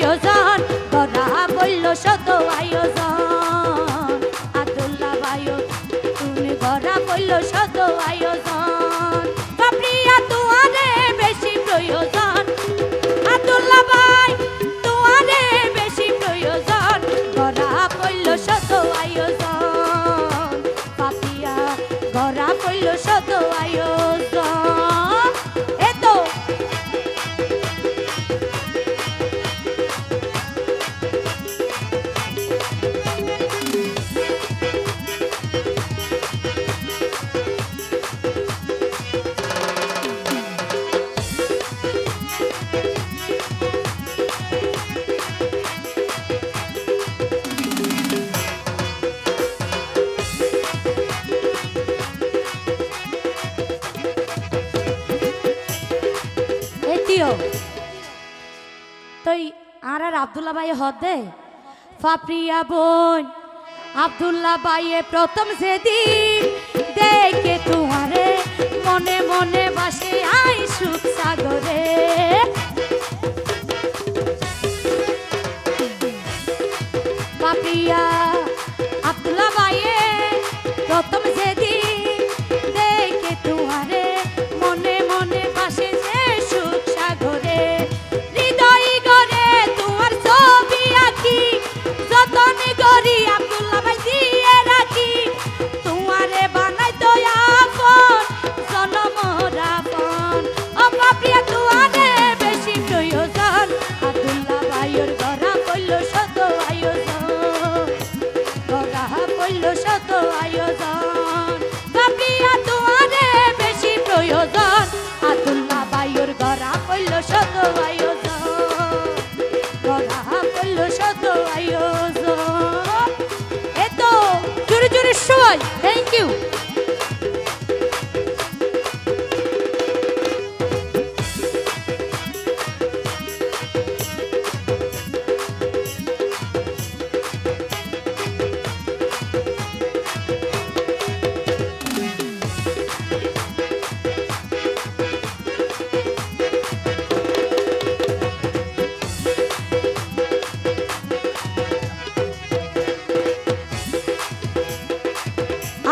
প্রয়োজন গড়া বলল শত আয়োজন। আব্দুল্লাহ ভাইও তুমি গড়া বলল শত আয়োজন। বাপরিয়া তোমারে বেশি প্রয়োজন। এটিও তুই আর আর আবদুল্লা ভাই হদে ফাপ্রিয়া বোন আবদুল্লা ভাইয়ে প্রথম সেদিন দেখে তোমারে মনে মনে বাসে আই সুখ সাগরে। Papiya Thank you.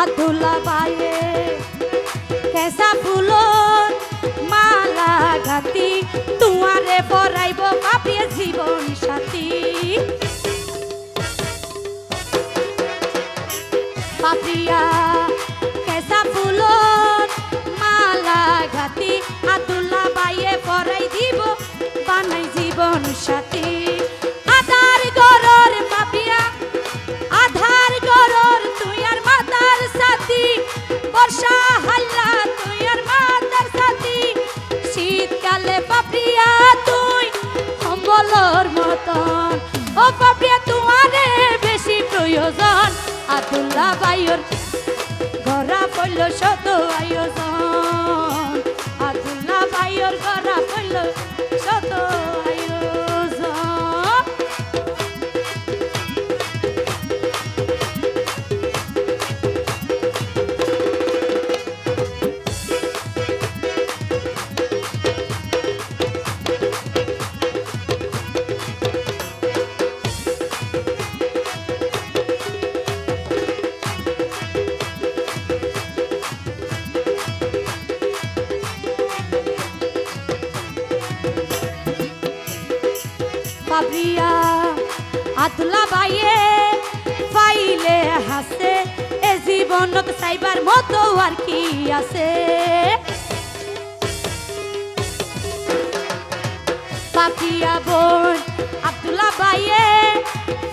আব্দুল্লাহ বাইয়ে কেসা ফুলন মালা গাতি তোমারে পরাইব পাপিয়ে জীবন সাথী। পাপিয়া কম্বলর মতন। ও পাপিয়া তোমারে বেশি প্রয়োজন। আতুল্লা বাইর বাবরিয়া আতুলা বাইয়ে ফাইলে হাসে। এ জীবনত চাইবার মতো আর কি আছে? পাপিয়া বোন, আব্দুল্লাহ বাইয়ে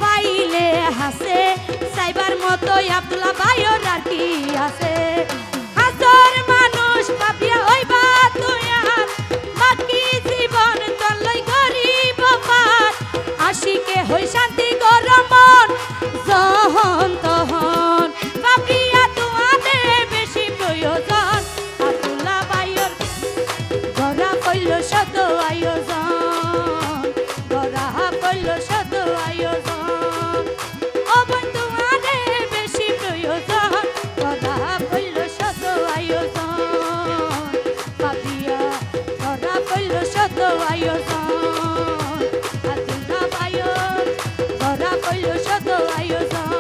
ফাইলে হাসে। চাইবার মতো আব্দুল্লাহ বাইয়ের আর কি আছে? হইল শত আয়োজন